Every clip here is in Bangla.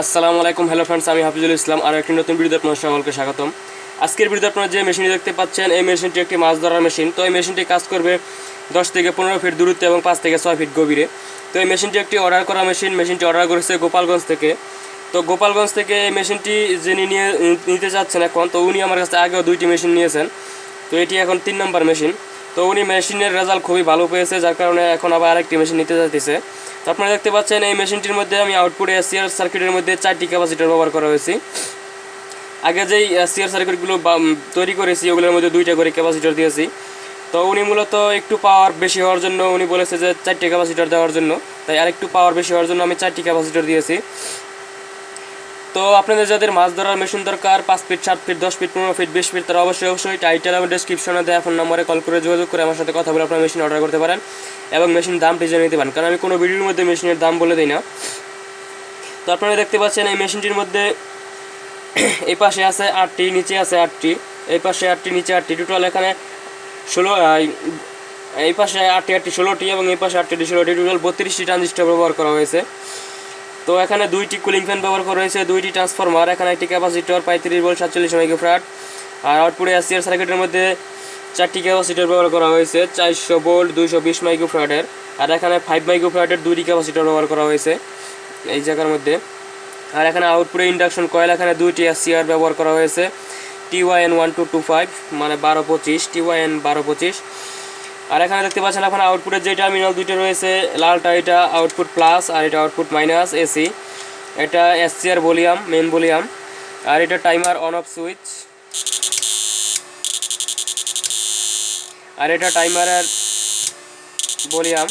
আসসালামু আলাইকুম হ্যালো ফ্রেন্ডস আমি হাফিজুল ইসলাম। আর একটি নতুন ভিডিওতে আপনার সকলকে স্বাগতম। আজকের ভিডিওতে আপনারা যে মেশিনটি দেখতে পাচ্ছেন, এই মেশিনটি একটি মাছ ধরার মেশিন। তো এই মেশিনটি কাজ করবে দশ থেকে পনেরো ফিট দূরত্বে এবং পাঁচ থেকে ছয় ফিট গভীরে। তো এই মেশিনটি একটি অর্ডার করা মেশিন। মেশিনটি অর্ডার করেছে গোপালগঞ্জ থেকে। তো গোপালগঞ্জ থেকে এই মেশিনটি যিনি নিয়ে, নিতে চাচ্ছেন এখন, তো উনি আমার কাছে আগেও দুইটি মেশিন নিয়েছেন। তো এটি এখন তিন নম্বর মেশিন। তো উনি মেশিনের রেজাল্ট খুবই ভালো পেয়েছে, যার কারণে এখন আবার আরেকটি মেশিন নিতে চাইতেছে তো আপনারা দেখতে পাচ্ছেন, এই মেশিনটির মধ্যে আমি আউটপুটে এসিআর সার্কিটের মধ্যে চারটি ক্যাপাসিটার ব্যবহার করা হয়েছে। আগে যেই এসিআর সার্কিটগুলো তৈরি করেছি, ওগুলোর মধ্যে দুইটা করে ক্যাপাসিটার দিয়েছি। তো উনি মূলত একটু পাওয়ার বেশি হওয়ার জন্য, উনি বলেছে যে চারটি ক্যাপাসিটার দেওয়ার জন্য। তাই আরেকটু পাওয়ার বেশি হওয়ার জন্য আমি চারটি ক্যাপাসিটার দিয়েছি। তো আপনাদের যাদের মাছ ধরার মেশিন দরকার, পাঁচ ফিট সাত ফিট দশ ফিট পনেরো ফিট বিশ ফিট তারা অবশ্যই অবশ্যই টাইটেল এবং ডিসক্রিপশনে দেওয়া ফোন নম্বরে কল করে যোগাযোগ করে আমার সাথে কথা বলে আপনার মেশিন অর্ডার করতে পারেন এবং মেশিন দামটি জেনে নিতে পারেন। কারণ আমি কোনো ভিডিওর মধ্যে মেশিনের দাম বলে দিই না। তো আপনারা দেখতে পাচ্ছেন এই মেশিনটির মধ্যে এই পাশে আছে আটটি, নিচে আছে আটটি। এই পাশে আটটি, নিচে আটটি। টোটাল এখানে ষোলো এই পাশে আটটি আটটি ষোলোটি এবং এই পাশে আটটি ষোলোটি। টোটাল বত্রিশটি ট্রানজিস্টার ব্যবহার করা হয়েছে। তো এখানে দুইটি কুলিং ফ্যান ব্যবহার করা হয়েছে, দুইটি ট্রান্সফরমার এখানে একটি ক্যাপাসিটর পঁয়ত্রিশ বল সাতচল্লিশ মাইক্রোফ্রাট আর আউটপুটে এসিআর সার্কিটের মধ্যে চারটি ক্যাপাসিটর ব্যবহার করা হয়েছে, চারশো বোল্ট দুইশো বিশ মাইক্রোফ্রাটের আর এখানে ফাইভ মাইক্রোফ্রাটের দুইটি ক্যাপাসিটর ব্যবহার করা হয়েছে, এই জায়গার মধ্যে। আর এখানে আউটপুটে ইন্ডাকশন কয়েল এখানে দুইটি এসিআর ব্যবহার করা হয়েছে। TYN one two two five মানে বারো পঁচিশ টিওয়াইএন বারো পঁচিশ। আর এখানে দেখতে পাচ্ছেন এখন আউটপুটের যে টার্মিনাল দুইটা রয়েছে, লালটা এটা আউটপুট প্লাস আর এটা আউটপুট মাইনাস এসি এটা এসসিআর ভলিউম মেন ভলিউম আর এটা টাইমার অন অফ সুইচ আর এটা টাইমারের ভলিউম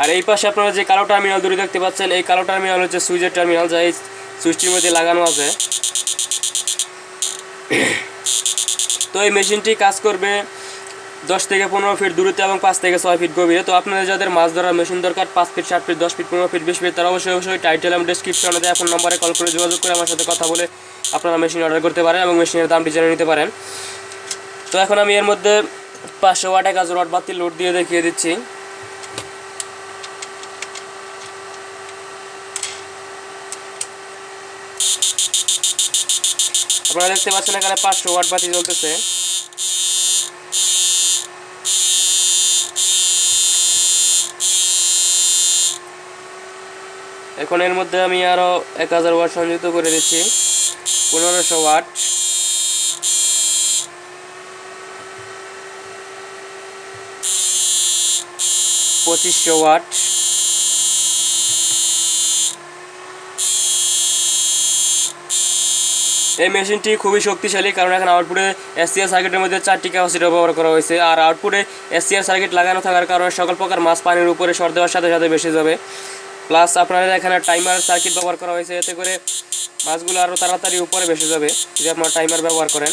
আর এই পাশে আপনারা যে কালো টার্মিনাল দুটো দেখতে পাচ্ছেন, এই কালো টার্মিনাল হচ্ছে সুইচের টার্মিনাল যা এই সুইচটির মধ্যে লাগানো আছে। তো এই মেশিনটি কাজ করবে দশ থেকে পনেরো ফিট দূরত্বে এবং পাঁচ থেকে ছয় ফিট গভীরে। তো আপনাদের যাদের মাছ ধরার মেশিন দরকার, পাঁচ ফিট সাত ফিট দশ ফিট পনেরো ফিট বিশ ফিট তারা অবশ্যই অবশ্যই টাইটেল এবং ডিসক্রিপশনে দেওয়া ফোন নম্বরে কল করে যোগাযোগ করে আমার সাথে কথা বলে আপনারা মেশিন অর্ডার করতে পারেন এবং মেশিনের দামটি জেনে নিতে পারেন। তো এখন আমি এর মধ্যে পাঁচশো ওয়াট এক হাজার ওয়াট বাতি লোড দিয়ে দেখিয়ে দিচ্ছি। আপনারা দেখতে পাচ্ছেন এখানে পাঁচশো ওয়াট বাতি জ্বলতেছে। এখন এর মধ্যে আমি আরও এক হাজার ওয়াট সংযুক্ত করে দিচ্ছি, পনেরোশো ওয়াট। পঁচিশশো ওয়াট। এই মেশিনটি খুবই শক্তিশালী, কারণ এখন আউটপুটে এসসিআর সার্কিটের মধ্যে চারটি ক্যাপাসিটি ব্যবহার করা হয়েছে। আর আউটপুটে এসসিআর সার্কিট লাগানো থাকার কারণে সকল প্রকার মাছ পানির উপরে সর দেওয়ার সাথে সাথে বেশি যাবে। প্লাস আপনাদের এখানে টাইমার সার্কিট ব্যবহার করা হয়েছে, এতে করে মাছগুলো আরও তাড়াতাড়ি উপরে বেশি যাবে, যদি আপনারা টাইমার ব্যবহার করেন।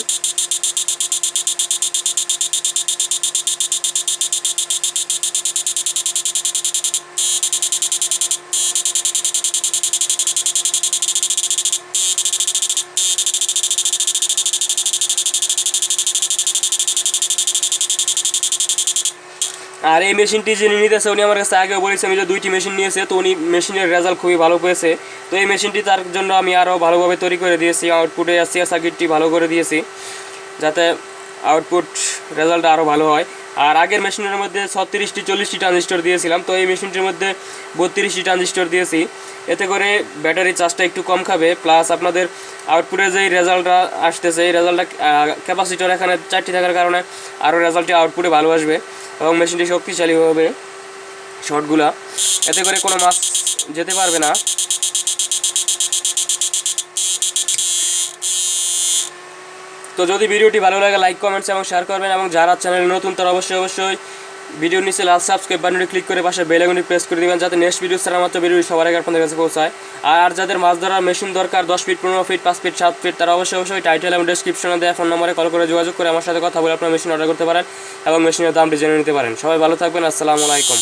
আর এই মেশিনটি যিনি নিতেছে, উনি আমার কাছে আগেও বলেছে, আমি যে দুইটি মেশিন নিয়েছে, তো উনি মেশিনের রেজাল্ট খুবই ভালো পেয়েছে। তো এই মেশিনটি তার জন্য আমি আরও ভালোভাবে তৈরি করে দিয়েছি আউটপুটে আসিয়া সার্কিটটি ভালো করে দিয়েছি, যাতে আউটপুট রেজাল্ট আরও ভালো হয়। আর আগের মেশিনের মধ্যে ছত্রিশটি, চল্লিশটি ট্রানজিস্টর দিয়েছিলাম, তো এই মেশিনটির মধ্যে বত্রিশটি ট্রানজিস্টর দিয়েছি। এতে করে ব্যাটারি চার্জটা একটু কম খাবে প্লাস আপনাদের আউটপুটে যেই রেজাল্টটা আসতেছে, এই রেজাল্টটা ক্যাপাসিটার এখানে চারটি থাকার কারণে আরও রেজাল্টটি আউটপুটে ভালো আসবে এবং মেশিনটি শক্তিশালী হবে শর্টগুলা এতে করে কোনো মাছ যেতে পারবে না। তো যদি ভিডিওটি ভালো লাগে লাইক কমেন্টস এবং শেয়ার করবেন এবং যারা চ্যানেল নতুন, তারা অবশ্যই অবশ্যই ভিডিও নিচে লাল সাবস্ক্রাইব বাটনে ক্লিক করে পাশে বেল আইকনটি প্রেস করে দিবেন যাতে নেক্সট ভিডিও ছাড়া মাত্র ভিডিও সবার আগে আপনাদের কাছে পৌঁছায়। আর যাদের মাছ ধরার মেশিন দরকার, দশ ফিট পনেরো ফিট পাঁচ ফিট সাত ফিট তারা অবশ্যই অবশ্যই টাইটেল এবং ডিসক্রিপশনে দেওয়া ফোন নম্বরে কল করে যোগাযোগ করে আমার সাথে কথা বলে আপনার মেশিন অর্ডার করতে পারেন এবং মেশিনের দামটি জেনে নিতে পারেন। সবাই ভালো থাকবেন, আসসালামু আলাইকুম।